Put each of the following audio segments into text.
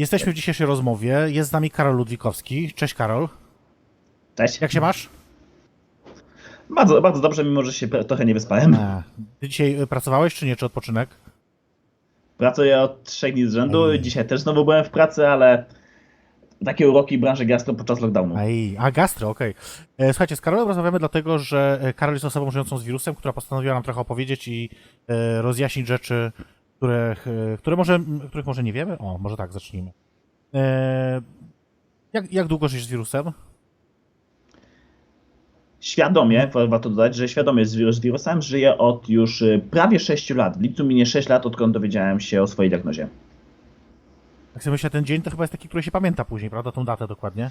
Jesteśmy w dzisiejszej rozmowie. Jest z nami Karol Ludwikowski. Cześć Karol. Cześć. Jak się masz? Bardzo, bardzo dobrze, mimo że się trochę nie wyspałem. E, Ty dzisiaj y, pracowałeś czy nie? Czy odpoczynek? Pracuję od trzech dni z rzędu. Ej. Dzisiaj też znowu byłem w pracy, ale takie uroki branży gastro podczas lockdownu. Aj, a gastro, okej. E, Słuchajcie, z Karolem rozmawiamy dlatego, że e, Karol jest osobą żyjącą z wirusem, która postanowiła nam trochę opowiedzieć i e, rozjaśnić rzeczy, których, e, które może, których może nie wiemy. O, może tak, zacznijmy. E, Jak, jak długo żyjesz z wirusem? Świadomie, wa- warto dodać, że świadomie z, wir- z wirusem żyję od już y, prawie 6 lat. W lipcu minie 6 lat, odkąd dowiedziałem się o swojej diagnozie. Jak sobie myślę, ten dzień to chyba jest taki, który się pamięta później, prawda? Tą datę dokładnie.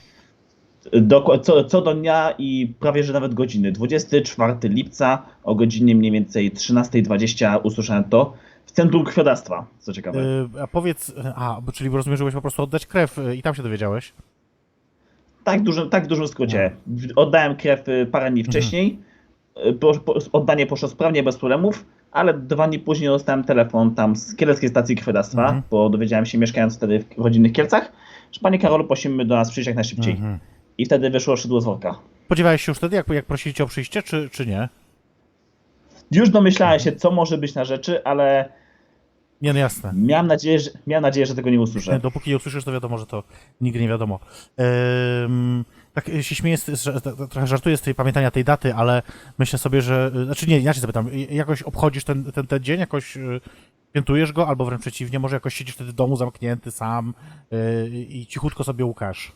Doko- co, co do dnia i prawie że nawet godziny. 24 lipca o godzinie mniej więcej 13.20 usłyszałem to w centrum krwiodawstwa, co ciekawe. E, A powiedz, a, bo- czyli rozumiem, że byłeś po prostu oddać krew e, i tam się dowiedziałeś? Tak, dużym, tak w dużym skrócie. W- Oddałem krew y, parę dni wcześniej. Y, Po, po, oddanie poszło sprawnie, bez problemów, ale dwa dni później dostałem telefon tam z Kieleckiej Stacji Krwiodawstwa, Mhm. bo dowiedziałem się mieszkając wtedy w rodzinnych Kielcach, że panie Karolu prosimy do nas przyjść jak najszybciej. Mhm. I wtedy wyszło szydło z worka. Spodziewałeś się już wtedy, jak, jak prosili cię o przyjście, czy, czy nie? Już domyślałem się, co może być na rzeczy, ale Nie, no jasne. miałem nadzieję, że, miałem nadzieję, że tego nie usłyszę. Dopóki nie usłyszysz, to wiadomo, że to nigdy nie wiadomo. Ehm, tak się śmieję, trochę żartuję z tej pamiętania tej daty, ale myślę sobie, że. Znaczy nie, inaczej zapytam. Jakoś obchodzisz ten, ten, ten dzień, jakoś y, świętujesz go, albo wręcz przeciwnie, może jakoś siedzisz wtedy w domu zamknięty sam i cichutko sobie łukasz.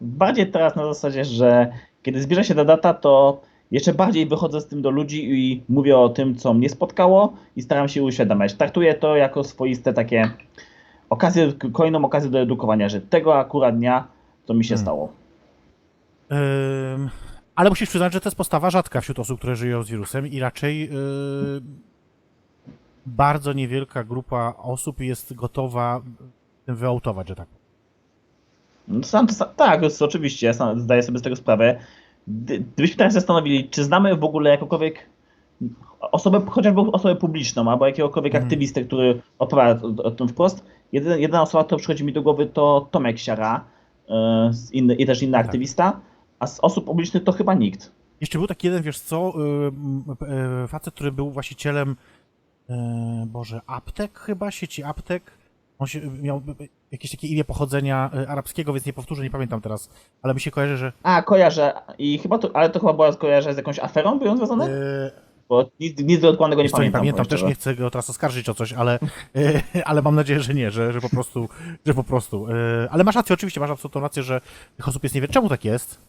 Bardziej teraz na zasadzie, że kiedy zbliża się ta data, to jeszcze bardziej wychodzę z tym do ludzi i mówię o tym, co mnie spotkało i staram się uświadamiać. Traktuję to jako swoiste takie okazję, kolejną okazję do edukowania, że tego akurat dnia, co mi się Hmm. stało. Ym, ale musisz przyznać, że to jest postawa rzadka wśród osób, które żyją z wirusem i raczej yy, bardzo niewielka grupa osób jest gotowa tym wyautować, że tak powiem. No, Sam, sam, tak, oczywiście, ja sam zdaję sobie z tego sprawę. Gdy- Gdybyśmy teraz zastanowili, czy znamy w ogóle jakąkolwiek osobę, chociażby osobę publiczną, albo jakiegokolwiek Mhm. aktywistę, który opowiada o, o tym wprost, jedyna, jedyna osoba, która przychodzi mi do głowy, to Tomek Siara e, z inny, i też inny Tak. aktywista, a z osób publicznych to chyba nikt. Jeszcze był taki jeden, wiesz co, yy, yy, facet, który był właścicielem, yy, Boże, aptek chyba, sieci aptek. On się, miał yy, jakieś takie imię pochodzenia yy, arabskiego, więc nie powtórzę, nie pamiętam teraz, ale mi się kojarzy, że A, kojarzę, i chyba to, ale to chyba była kojarzę z jakąś aferą były związane? yy, Bo nic, nic dokładnego nie co, nie pamiętam. pamiętam, też nie chcę go teraz oskarżyć o coś, ale, e, ale mam nadzieję, że nie, że, że po prostu, że po prostu. e, Ale masz rację, oczywiście, masz absolutną rację, że tych osób jest niewiele. Czemu tak jest?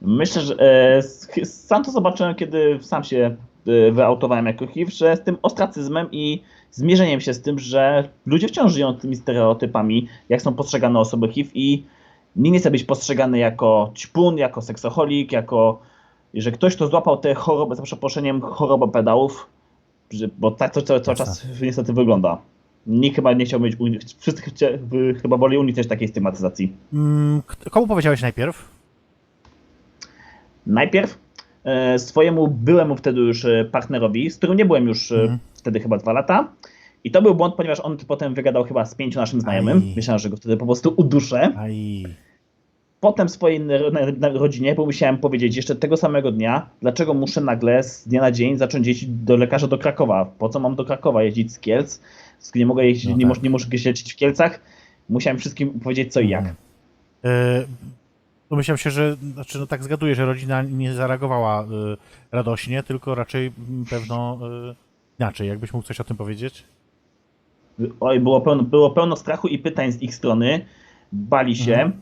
Myślę, że e, sam to zobaczyłem, kiedy sam się e, wyautowałem jako HIV, że z tym ostracyzmem i zmierzeniem się z tym, że ludzie wciąż żyją tymi stereotypami, jak są postrzegane osoby HIV i nie nie chce być postrzegany jako ćpun, jako seksoholik, jako że ktoś, kto złapał tę chorobę, za przeproszeniem, chorobę pedałów, bo tak to cały, cały czas niestety wygląda. Nikt chyba nie chciał mieć, wszyscy chyba woli uniknąć takiej stygmatyzacji. Mm, Komu powiedziałeś najpierw? Najpierw e, swojemu byłemu wtedy już e, partnerowi, z którym nie byłem już e, Mhm. wtedy chyba dwa lata. I to był błąd, ponieważ on potem wygadał chyba z pięciu naszym znajomym. Aj. Myślałem, że go wtedy po prostu uduszę. Aj, Potem swojej rodzinie, bo musiałem powiedzieć jeszcze tego samego dnia, dlaczego muszę nagle z dnia na dzień zacząć jeździć do lekarza do Krakowa. Po co mam do Krakowa jeździć z Kielc? Nie mogę jeździć, No nie, tak. moż, nie muszę leczyć w Kielcach. Musiałem wszystkim powiedzieć co i jak. Domyślam się, że, znaczy, no tak zgaduję, że rodzina nie zareagowała e, radośnie, tylko raczej mm, pewno e, inaczej. Jakbyś mógł coś o tym powiedzieć? Oj, było pełno, było pełno strachu i pytań z ich strony. Bali się. Mhm.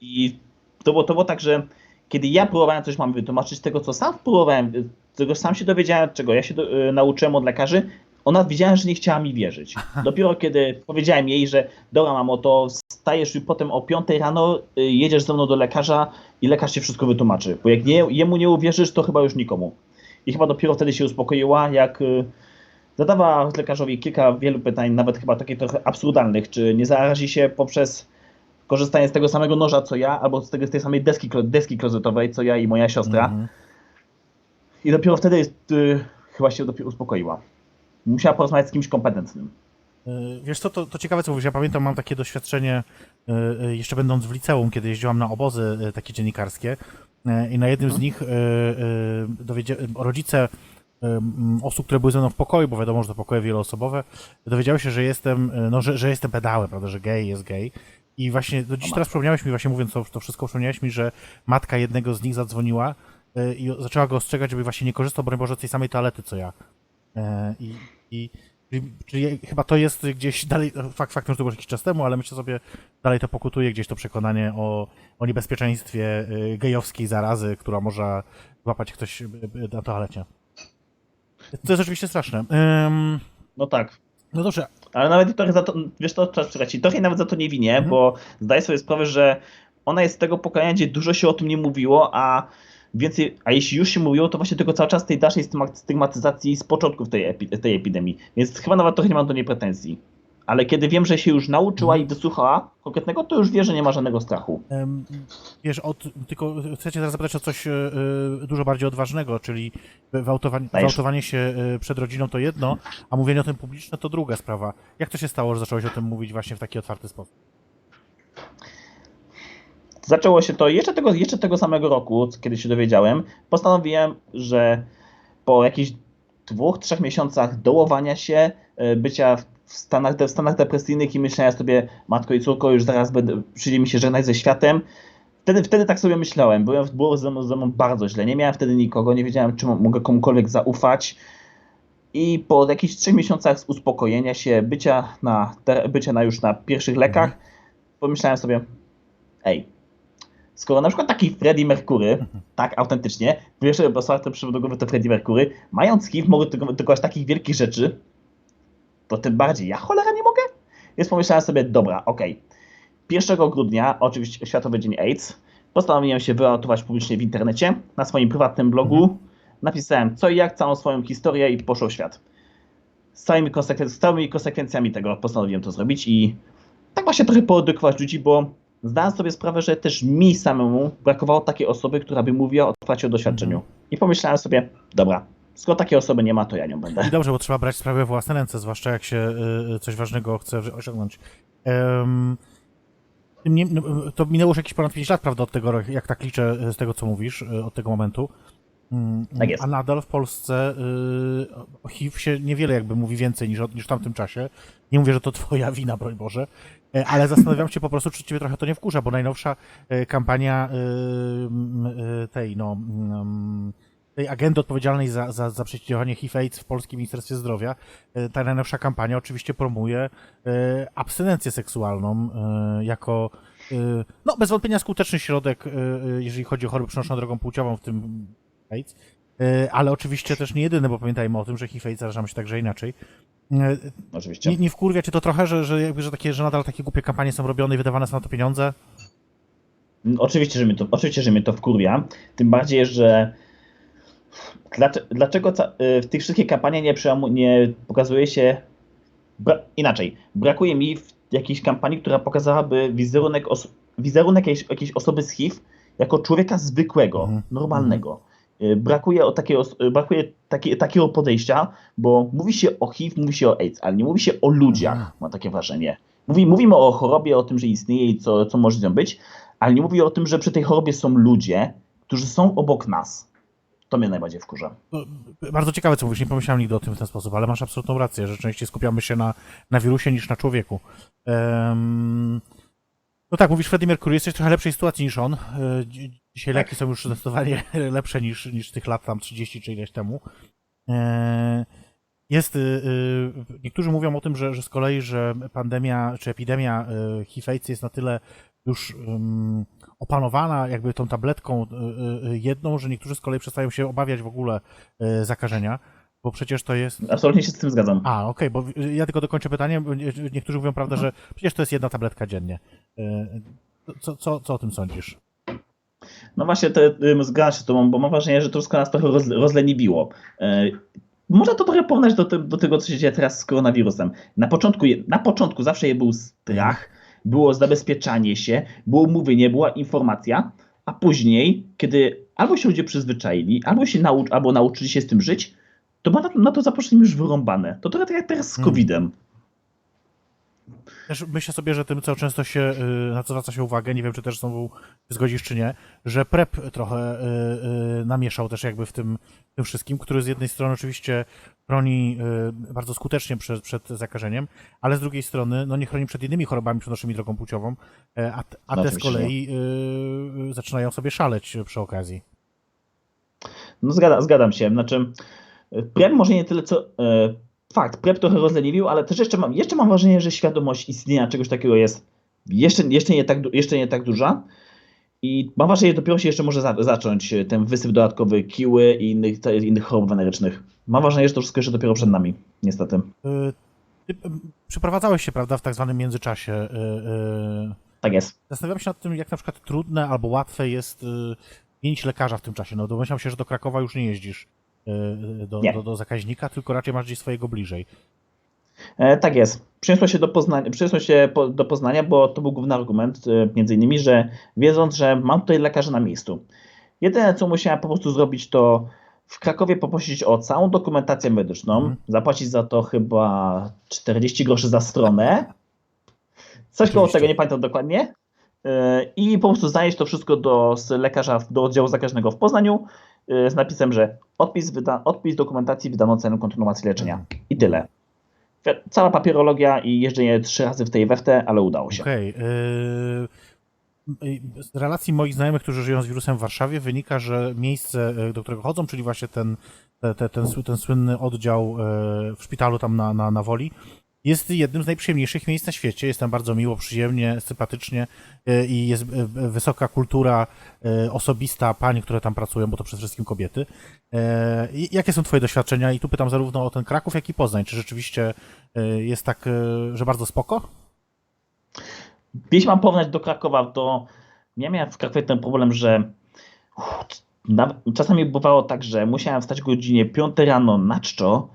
I to było, to było tak, że kiedy ja próbowałem coś mam wytłumaczyć tego, co sam próbowałem, czego sam się dowiedziałem, czego ja się do, y, nauczyłem od lekarzy, ona widziałem, że nie chciała mi wierzyć. Dopiero kiedy powiedziałem jej, że dobra mamo, to stajesz i potem o 5 rano y, jedziesz ze mną do lekarza i lekarz ci wszystko wytłumaczy. Bo jak nie, jemu nie uwierzysz, to chyba już nikomu. I chyba dopiero wtedy się uspokoiła, jak y, zadawała lekarzowi kilka wielu pytań, nawet chyba takich trochę absurdalnych, czy nie zarazi się poprzez korzystanie z tego samego noża co ja, albo z, tego, z tej samej deski, deski klozetowej co ja i moja siostra. Mhm. I dopiero wtedy y, chyba się dopiero uspokoiła. Musiała porozmawiać z kimś kompetentnym. Y, Wiesz co, to, to ciekawe co mówisz, ja pamiętam, mam takie doświadczenie, y, y, jeszcze będąc w liceum, kiedy jeździłam na obozy takie dziennikarskie i na jednym z nich y, dowiedzia- rodzice osób, które były ze mną w pokoju, bo wiadomo, że to pokoje wieloosobowe, dowiedziały się, że jestem, y, no, że, że jestem pedałem, prawda, że gej jest gej. I właśnie do dziś teraz przypomniałeś mi, właśnie mówiąc to, to wszystko, przypomniałeś mi, że matka jednego z nich zadzwoniła y, i zaczęła go ostrzegać, żeby właśnie nie korzystał, broń Boże, z tej samej toalety, co ja. E, I, i czyli, czyli chyba to jest gdzieś dalej, fakt faktem, że to było jakiś czas temu, ale myślę sobie, dalej to pokutuje gdzieś to przekonanie o, o niebezpieczeństwie gejowskiej zarazy, która może złapać ktoś na toalecie. To jest oczywiście straszne. Ym, No tak. no dobrze, Ale nawet trochę za to, wiesz to, czekać, i trochę nawet za to nie winię, Mhm. bo zdaję sobie sprawę, że ona jest z tego pokolenia, gdzie dużo się o tym nie mówiło, a więcej, a jeśli już się mówiło, to właśnie tylko cały czas tej dalszej stygma- stygmatyzacji z początków tej, epi, tej epidemii. Więc chyba nawet trochę nie mam do niej pretensji. Ale kiedy wiem, że się już nauczyła Mhm. i wysłuchała konkretnego, to już wie, że nie ma żadnego strachu. Wiesz, od, tylko chcę cię teraz zapytać o coś e, e, dużo bardziej odważnego, czyli gwałtowanie się e, przed rodziną to jedno, a mówienie o tym publiczne to druga sprawa. Jak to się stało, że zacząłeś o tym mówić właśnie w taki otwarty sposób? Zaczęło się to jeszcze tego, jeszcze tego samego roku, kiedy się dowiedziałem. Postanowiłem, że po jakichś dwóch, trzech miesiącach dołowania się, bycia w stanach, w stanach depresyjnych i myślenia sobie, matko i córko, już zaraz będę, przyjdzie mi się żegnać ze światem. Wtedy, wtedy tak sobie myślałem. Byłem, było ze mną, ze mną bardzo źle. Nie miałem wtedy nikogo, nie wiedziałem, czy mogę komukolwiek zaufać. I po jakichś trzech miesiącach z uspokojenia się, bycia, na, bycia na już na pierwszych lekach, pomyślałem sobie, ej, skoro na przykład taki Freddie Mercury, tak autentycznie, pierwszy osoba, do głowy to Freddie Mercury, mając HIV mogę dokonać takich wielkich rzeczy, to tym bardziej ja cholera nie mogę? Więc pomyślałem sobie, dobra, okej. 1 grudnia, oczywiście Światowy Dzień AIDS, postanowiłem się wyratować publicznie w internecie, na swoim prywatnym blogu, napisałem co i jak, całą swoją historię i poszło w świat. Z całymi, konsekwen- z całymi konsekwencjami tego postanowiłem to zrobić i tak właśnie trochę poedukować ludzi, bo zdałem sobie sprawę, że też mi samemu brakowało takiej osoby, która by mówiła otwarcie o doświadczeniu. I pomyślałem sobie, dobra, skoro takiej osoby nie ma, to ja nią będę. I dobrze, bo trzeba brać sprawę w własne ręce, zwłaszcza jak się y, coś ważnego chce osiągnąć. No, to minęło już jakieś ponad 5 lat, prawda, od tego, jak tak liczę z tego, co mówisz, y, od tego momentu. Mm, Tak jest. A nadal w Polsce y, o HIV się niewiele jakby mówi więcej niż, niż w tamtym czasie. Nie mówię, że to twoja wina, broń Boże, e, ale zastanawiam się po prostu, czy ciebie trochę to nie wkurza, bo najnowsza e, kampania y, y, tej, no, mm, tej agendy odpowiedzialnej za, za, za przeciwdziałanie HIV-AIDS w Polskim Ministerstwie Zdrowia, e, ta najnowsza kampania oczywiście promuje e, abstynencję seksualną e, jako no, bez wątpienia skuteczny środek, jeżeli chodzi o choroby przenoszone drogą płciową, w tym AIDS, ale oczywiście też nie jedyny, bo pamiętajmy o tym, że HIV-AIDS zarażamy się także inaczej. Oczywiście. Nie, nie wkurwia cię to trochę, że, że, jakby, że, takie, że nadal takie głupie kampanie są robione i wydawane są na to pieniądze? Oczywiście, że mnie to, oczywiście, że mnie to wkurwia. Tym bardziej, że dlaczego, y, w tych wszystkich kampaniach nie, nie pokazuje się. Bra- inaczej, brakuje mi jakiejś kampanii, która pokazałaby wizerunek, os- wizerunek jakiejś, jakiejś osoby z HIV jako człowieka zwykłego, Mhm. normalnego. Y, Brakuje, o takiego, y, brakuje taki, takiego podejścia, bo mówi się o HIV, mówi się o AIDS, ale nie mówi się o ludziach, Mhm. mam takie wrażenie. Mówi, mówimy o chorobie, o tym, że istnieje i co, co może z nią być, ale nie mówi o tym, że przy tej chorobie są ludzie, którzy są obok nas. To mnie najbardziej wkurza. No, Bardzo ciekawe, co mówisz, nie pomyślałem nigdy o tym w ten sposób, ale masz absolutną rację, że częściej skupiamy się na, na wirusie niż na człowieku. Em, no tak, mówisz Freddie Mercury, jesteś w trochę lepszej sytuacji niż on. E, dzi- Dzisiaj leki są już zdecydowanie lepsze niż, niż tych lat tam 30 czy ileś temu. E, Jest, y, y, niektórzy mówią o tym, że, że z kolei, że pandemia czy epidemia y, HIV-AIDS jest na tyle już opanowana jakby tą tabletką y, y, jedną, że niektórzy z kolei przestają się obawiać w ogóle y, zakażenia, bo przecież to jest... Absolutnie się z tym zgadzam. A, okej, bo y, ja tylko dokończę pytanie, bo nie- niektórzy mówią, prawda, że przecież to jest jedna tabletka dziennie. Y, Co, co, co o tym sądzisz? No właśnie, to, zgadzam się z tobą, bo mam wrażenie, że wszystko nas trochę roz, rozleniwiło. Można to trochę porównać do, te, do tego, co się dzieje teraz z koronawirusem. Na początku, na początku zawsze je był strach, było zabezpieczanie się, było mówienie, była informacja, a później, kiedy albo się ludzie przyzwyczaili, albo się nauc- albo nauczyli się z tym żyć, to ma na, na to zaproszenie już wyrąbane. To trochę tak jak teraz z Hmm. COVID-em. Też myślę sobie, że tym, co często się, y, na co zwraca się uwagę, nie wiem, czy też znowu zgodzisz, czy nie, że PrEP trochę y, y, namieszał też jakby w tym, tym wszystkim, który z jednej strony oczywiście chroni y, bardzo skutecznie przed, przed zakażeniem, ale z drugiej strony no nie chroni przed innymi chorobami przenoszymi drogą płciową, e, a, a No te z kolei y, y, zaczynają sobie szaleć przy okazji. No zgada, zgadzam się. Znaczy, y, PrEP może nie tyle co. E, fakt, PrEP trochę rozleniwił, ale też jeszcze mam, jeszcze mam wrażenie, że świadomość istnienia czegoś takiego jest jeszcze, jeszcze, nie, tak, jeszcze nie tak duża. I mam wrażenie, że dopiero się jeszcze może za, zacząć e, ten wysyp dodatkowy kiły i innych, te- innych chorób wenerycznych. Mam wrażenie, że to wszystko jeszcze dopiero przed nami, niestety. Y, Ty przeprowadzałeś się, prawda, w tak zwanym międzyczasie. y, Tak jest. Zastanawiam się nad tym, jak na przykład trudne albo łatwe jest mieć lekarza w tym czasie. No domyślam się, że do Krakowa już nie jeździsz do, Nie. do, do zakaźnika, tylko raczej masz gdzieś swojego bliżej. E, tak jest. Przyniosło się do Poznania, przyniosło się po, do Poznania, bo to był główny argument, e, między innymi, że wiedząc, że mam tutaj lekarza na miejscu. Jedyne, co musiałem po prostu zrobić, to w Krakowie poprosić o całą dokumentację medyczną, Mhm. zapłacić za to chyba 40 groszy za stronę. Coś koło tego, nie pamiętam dokładnie. E, I po prostu zanieść to wszystko do lekarza, do oddziału zakaźnego w Poznaniu e, z napisem, że odpis, wyda, odpis dokumentacji wydano celem kontynuacji leczenia. I tyle. Cała papierologia i jeżdżenie trzy razy w tej weftę, ale udało się. Okej. y, y, z relacji moich znajomych, którzy żyją z wirusem w Warszawie, wynika, że miejsce, y, do którego chodzą, czyli właśnie ten, te, te, ten, ten słynny oddział y, w szpitalu tam na, na, na Woli, jest jednym z najprzyjemniejszych miejsc na świecie. Jest tam bardzo miło, przyjemnie, sympatycznie y, i jest y, wysoka kultura y, osobista pań, które tam pracują, bo to przede wszystkim kobiety. Jakie są twoje doświadczenia? I tu pytam zarówno o ten Kraków, jak i Poznań. Czy rzeczywiście jest tak, że bardzo spoko? Jeśli mam porównać do Krakowa, to ja miałem w Krakowie ten problem, że uff, czasami bywało tak, że musiałem wstać o godzinie 5 rano na czczo,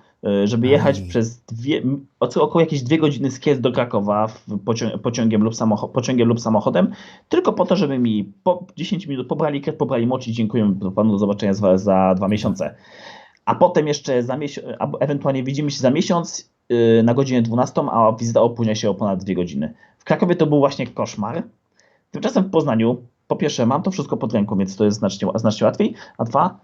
żeby jechać Aj. przez dwie, około jakieś dwie godziny z Kielc do Krakowa pocią, pociągiem, lub pociągiem lub samochodem, tylko po to, żeby mi po 10 minut pobrali krew, pobrali moc i dziękuję panu do zobaczenia za, za dwa miesiące. A potem jeszcze za miesiąc, ewentualnie widzimy się za miesiąc yy, na godzinę 12, a wizyta opóźnia się o ponad dwie godziny. W Krakowie to był właśnie koszmar. Tymczasem w Poznaniu, po pierwsze, mam to wszystko pod ręką, więc to jest znacznie, znacznie łatwiej, a dwa,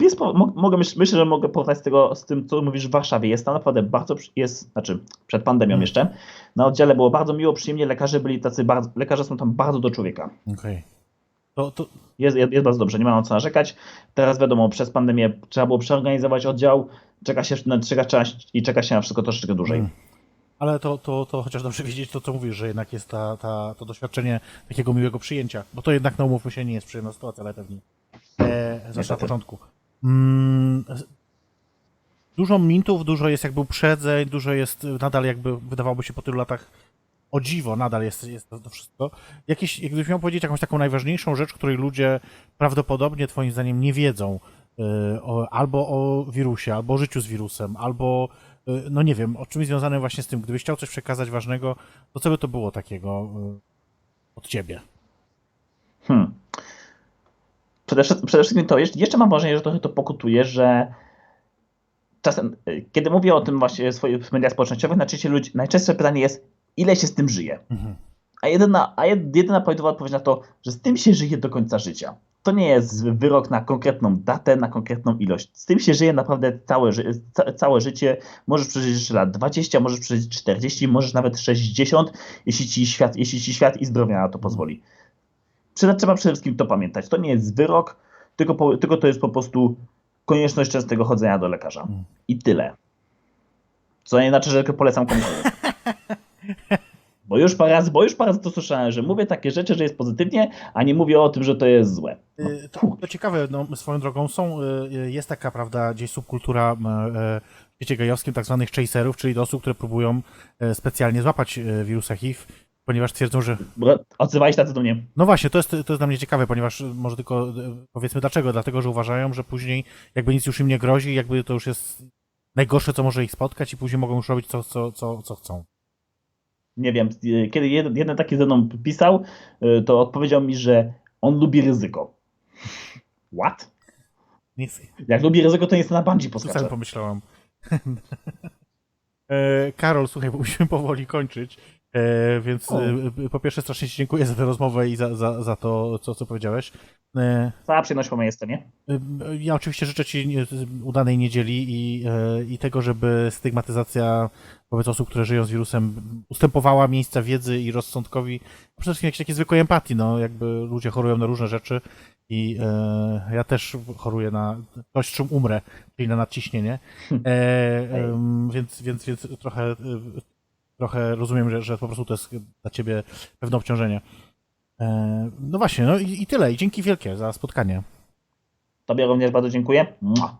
jest, mogę, myśl- myślę, że mogę porównać z, tego, z tym, co mówisz w Warszawie. Jest tam naprawdę bardzo, jest, znaczy przed pandemią Hmm. jeszcze, na oddziale było bardzo miło, przyjemnie, lekarze byli tacy bardzo, lekarze są tam bardzo do człowieka. Okej. To, to, Jest, jest bardzo dobrze, nie ma na co narzekać. Teraz wiadomo, przez pandemię trzeba było przeorganizować oddział, czeka się, na, czeka, czeka, i czeka się na wszystko troszeczkę dłużej. Mm. Ale to, to, to chociaż dobrze wiedzieć to, co mówisz, że jednak jest ta, ta, to doświadczenie takiego miłego przyjęcia. Bo to jednak, no umówmy się, nie jest przyjemna sytuacja, ale pewnie. E, na początku. Mm, dużo mintów, dużo jest jakby uprzedzeń, dużo jest nadal jakby, wydawałoby się po tylu latach, o dziwo, nadal jest, jest to, wszystko. Jakieś, jakbyś miał powiedzieć jakąś taką najważniejszą rzecz, której ludzie prawdopodobnie, twoim zdaniem, nie wiedzą, y, o, albo o wirusie, albo o życiu z wirusem, albo y, no nie wiem, o czymś związanym właśnie z tym. Gdybyś chciał coś przekazać ważnego, to co by to było takiego y, od ciebie? Hmm. Przede, wszystkim- przede wszystkim to jeszcze, jeszcze mam wrażenie, że trochę to pokutuje, że czasem, y, kiedy mówię o tym właśnie w swoich mediach społecznościowych, najczęściej, ludzi, najczęstsze pytanie jest, ile się z tym żyje? Mhm. A jedyna, a jed- jedyna prawidłowa odpowiedź na to, że z tym się żyje do końca życia. To nie jest wyrok na konkretną datę, na konkretną ilość. Z tym się żyje naprawdę całe, ca, całe życie. Możesz przeżyć jeszcze lat 20, możesz przeżyć 40, możesz nawet 60, jeśli ci świat, jeśli ci świat i zdrowie na to pozwoli. Trzeba, przede wszystkim to pamiętać. To nie jest wyrok, tylko, po, tylko to jest po prostu konieczność częstego chodzenia do lekarza. Mm. I tyle. Co nie znaczy, że polecam komukolwiek. Bo już parę razy, bo już parę razy to słyszałem, że mówię takie rzeczy, że jest pozytywnie, a nie mówię o tym, że to jest złe. No, Y, To, to ciekawe, no, swoją drogą są, y, jest taka, prawda, gdzieś subkultura e, w świecie gejowskim tak zwanych chaserów, czyli do osób, które próbują e, specjalnie złapać e, wirusa HIV, ponieważ twierdzą, że się tacy do mnie. No właśnie, to jest, to jest dla mnie ciekawe, ponieważ może tylko y, powiedzmy dlaczego. Dlatego, że uważają, że później jakby nic już im nie grozi, jakby to już jest najgorsze, co może ich spotkać i później mogą już robić co, co, co, co chcą. Nie wiem, kiedy jeden, jeden taki ze mną pisał, y, to odpowiedział mi, że on lubi ryzyko. What? Nic, Jak lubi ryzyko, to nie jest na sam poskacze. pomyślałam. E, Karol, słuchaj, bo musimy powoli kończyć, e, więc O. e, po pierwsze strasznie Ci dziękuję za tę rozmowę i za, za, za to, co, co powiedziałeś. E, Cała przyjemność po mojej stronie. Ja oczywiście życzę Ci nie- udanej niedzieli i, e, i tego, żeby stygmatyzacja wobec osób, które żyją z wirusem, ustępowała miejsca wiedzy i rozsądkowi, przede wszystkim jakiejś takiej zwykłej empatii, no jakby ludzie chorują na różne rzeczy i e, ja też choruję na coś, czym umrę, czyli na nadciśnienie, e, em, więc, więc, więc trochę, e, trochę rozumiem, że, że po prostu to jest dla Ciebie pewne obciążenie. E, no właśnie, no i, i tyle. I dzięki wielkie za spotkanie. Tobie również bardzo dziękuję. Mua.